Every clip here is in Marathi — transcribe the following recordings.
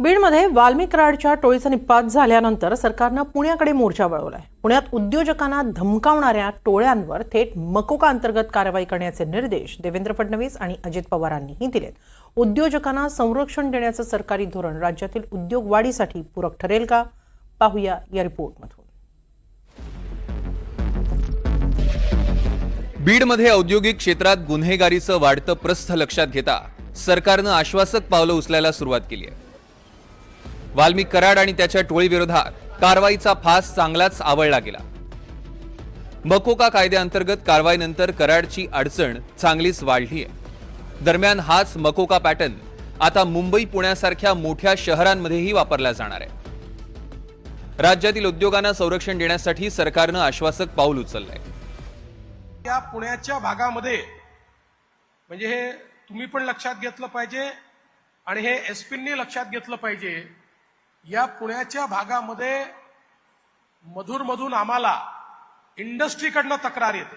बीडमध्ये वाल्मिकराडच्या टोळीचा निपात झाल्यानंतर सरकारनं पुण्याकडे मोर्चा वळवलाय. पुण्यात उद्योजकांना धमकावणाऱ्या टोळ्यांवर थेट मकोका अंतर्गत कारवाई करण्याचे निर्देश देवेंद्र फडणवीस आणि अजित पवारांनीही दिलेत. उद्योजकांना संरक्षण देण्याचं सरकारी धोरण राज्यातील उद्योग वाढीसाठी पूरक ठरेल का? पाहूया या रिपोर्टमधून. बीडमध्ये औद्योगिक क्षेत्रात गुन्हेगारीचं वाढतं प्रस्थ लक्षात घेता सरकारनं आश्वासक पावलं उचलायला सुरुवात केली आहे. वाल्मिक कराड आणि त्याच्या टोळीविरोधात कारवाईचा फास चांगलाच आवळला गेला. मकोका कायद्याअंतर्गत कारवाईनंतर कराडची अडचण चांगलीच वाढली आहे दरम्यान हाच मकोका पॅटर्न आता मुंबई पुण्यासारख्या मोठ्या शहरांमध्येही वापरला जाणार आहे. राज्यातील उद्योगांना संरक्षण देण्यासाठी सरकारनं आश्वासक पाऊल उचललंय. या पुण्याच्या भागामध्ये म्हणजे हे तुम्ही पण लक्षात घेतलं पाहिजे आणि हे एसपींनी लक्षात घेतलं पाहिजे या पुण्याच्या भागामध्ये मधून आम्हाला इंडस्ट्रीकडनं तक्रार येते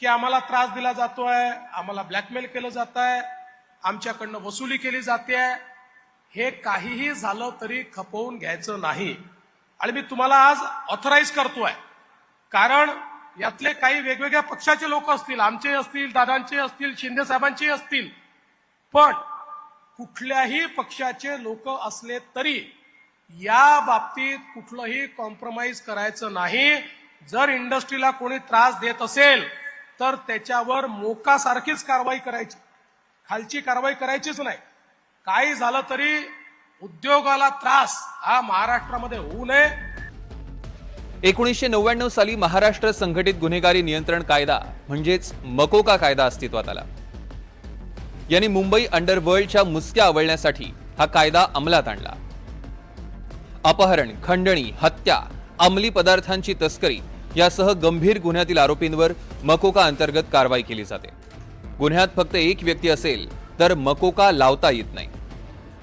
की आम्हाला त्रास दिला जातोय आम्हाला ब्लॅकमेल केलं जात आहे आमच्याकडनं वसुली केली जाते. हे काहीही झालं तरी खपवून घ्यायचं नाही. आणि मी तुम्हाला आज ऑथराईज करतोय. कारण यातले काही वेगवेगळ्या पक्षाचे लोक असतील आमचे असतील दादांचे असतील शिंदे साहेबांचे असतील. पण कुठल्याही पक्षाचे लोक असले तरी या बाबतीत कुठलंही कॉम्प्रोमाइज करायचं नाही. जर इंडस्ट्रीला कोणी त्रास देत असेल तर त्याच्यावर मोकासारखीच कारवाई करायची. खालची कारवाई करायचीच नाही. काही झालं तरी उद्योगाला त्रास हा महाराष्ट्रामध्ये होऊ नये. एकोणीसशे नव्याण्णव साली महाराष्ट्र संघटित गुन्हेगारी नियंत्रण कायदा म्हणजेच मकोका कायदा अस्तित्वात आला. यांनी मुंबई अंडरवर्ल्डच्या मुसक्या आवळण्यासाठी हा कायदा अंमलात आणला. अपहरण खंडणी हत्या अंमली पदार्थांची तस्करी यासह गंभीर गुन्ह्यातील आरोपींवर मकोका अंतर्गत कारवाई केली जाते. गुन्ह्यात फक्त एक व्यक्ती असेल तर मकोका लावता येत नाही.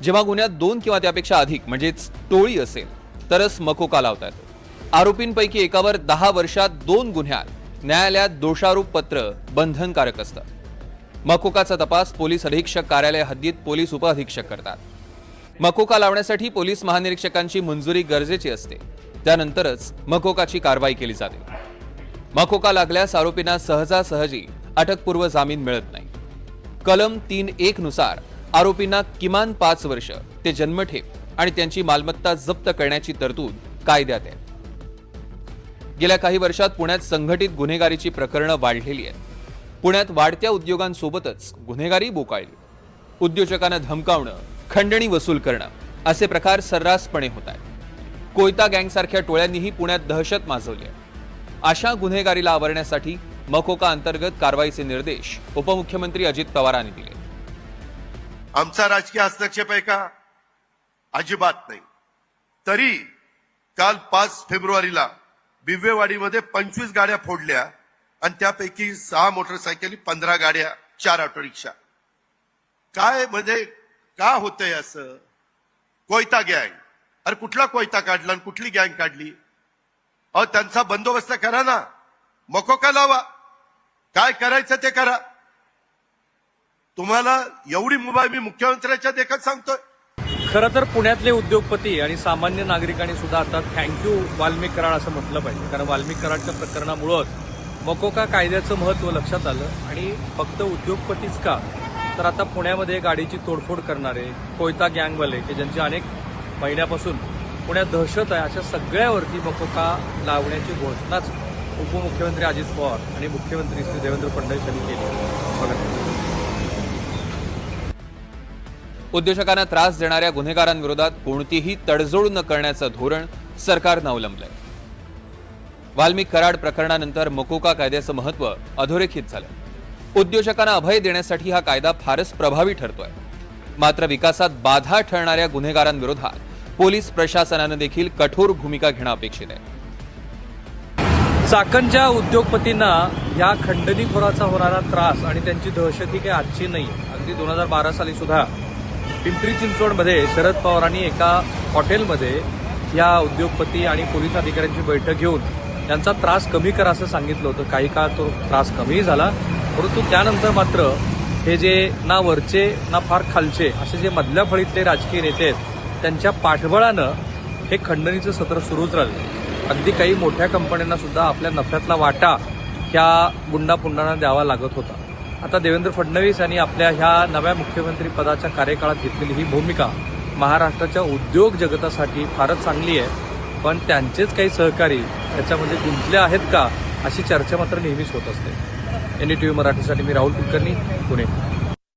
जेव्हा गुन्ह्यात दोन किंवा त्यापेक्षा अधिक म्हणजेच टोळी असेल तरच मकोका लावता येतो. आरोपींपैकी एकावर दहा वर्षात दोन गुन्ह्यात न्यायालयात दोषारोप पत्र बंधनकारक असतं. मकोकाचा तपास पोलीस अधीक्षक कार्यालय हद्दीत पोलीस उपअधीक्षक करतात. मकोका लावण्यासाठी पोलीस महानिरीक्षकांची मंजुरी गरजेची असते. त्यानंतरच मकोकाची कारवाई केली जाते. मकोका लागल्यास आरोपींना सहजासहजी अटकपूर्व जामीन मिळत नाही. कलम तीन एक नुसार आरोपींना किमान पाच वर्ष ते जन्मठेप आणि त्यांची मालमत्ता जप्त करण्याची तरतूद कायद्यात आहे. गेल्या काही वर्षात पुण्यात संघटित गुन्हेगारीची प्रकरणं वाढलेली आहेत. पुण्यात वाढत्या उद्योगांसोबतच गुन्हेगारी बोकाळली उद्योजकांना धमकावणं खंडणी वसूल करणं असे प्रकार सर्रासपणे होत आहेत कोयता गँगसारख्या टोळ्यांनीही पुण्यात दहशत माजवली आहे अशा गुन्हेगारीला आवरण्यासाठी मकोका अंतर्गत कारवाईचे निर्देश उपमुख्यमंत्री अजित पवारांनी दिले. आमचा राजकीय हस्तक्षेप आहे का? अजिबात नाही. तरी काल पाच फेब्रुवारीला बिव्वेवाडीमध्ये पंचवीस गाड्या फोडल्या. आणि त्यापैकी सहा मोटरसायकली पंधरा गाड्या चार ऑटो रिक्षा काय म्हणजे का होतंय असं? कोयता गँग. अरे कुठला कोयता काढला आणि कुठली गँग काढली? अहो त्यांचा बंदोबस्त करा ना. मको का लावा? काय करायचं ते करा. तुम्हाला एवढी मुभा मी मुख्यमंत्र्याच्या देखत सांगतोय. खरं तर पुण्यातले उद्योगपती आणि सामान्य नागरिकांनी सुद्धा आता थँक्यू वाल्मिक कराड असं म्हटलं पाहिजे. कारण वाल्मिक कराडच्या प्रकरणामुळंच मकोका कायद्याचं महत्त्व लक्षात आलं आणि फक्त उद्योगपतीच का? तर आता पुण्यामध्ये गाडीची तोडफोड करणारे कोयता गँगवाले की ज्यांची अनेक महिन्यापासून पुण्यात दहशत आहे अशा सगळ्यावरती मकोका लावण्याची घोषणाच उपमुख्यमंत्री अजित पवार आणि मुख्यमंत्री श्री देवेंद्र फडणवीस यांनी केली. उद्योजकांना त्रास देणाऱ्या गुन्हेगारांविरोधात कोणतीही तडजोड न करण्याचं धोरण सरकारनं अवलंबलं आहे वाल्मिक कराड प्रकरणानंतर मकोका कायद्याचं महत्त्व अधोरेखित झालं. उद्योजकांना अभय देण्यासाठी हा कायदा फारच प्रभावी ठरतोय. मात्र विकासात बाधा ठरणाऱ्या गुन्हेगारांविरोधात पोलीस प्रशासनानं देखील कठोर भूमिका घेणं अपेक्षित आहे. चाकणच्या उद्योगपतींना या खंडणीखोराचा होणारा त्रास आणि त्यांची दहशत ही काही आजची नाही. अगदी दोन हजार बारा साली सुद्धा पिंपरी चिंचवडमध्ये शरद पवारांनी एका हॉटेलमध्ये या उद्योगपती आणि पोलीस अधिकाऱ्यांची बैठक घेऊन त्यांचा त्रास कमी करा असं सांगितलं होतं. काही काळ तो त्रास कमीही झाला. परंतु त्यानंतर मात्र हे जे ना वरचे ना फार खालचे असे जे मधल्या फळीतले राजकीय नेते आहेत त्यांच्या पाठबळानं हे खंडणीचं सत्र सुरूच राहिलं अगदी काही मोठ्या कंपन्यांना सुद्धा आपल्या नफ्यातला वाटा ह्या गुंडापुंडांना द्यावा लागत होता. आता देवेंद्र फडणवीस यांनी आपल्या ह्या नव्या मुख्यमंत्री पदाच्या कार्यकाळात घेतलेली ही भूमिका महाराष्ट्राच्या उद्योग जगतासाठी फारच चांगली आहे. पण त्यांचेच काही सहकारी याच्यामध्ये गुंतले आहेत का अशी चर्चा मात्र नेहमीच होत असते. एन टी व्ही मराठीसाठी मी राहुल कुलकर्णी पुणे.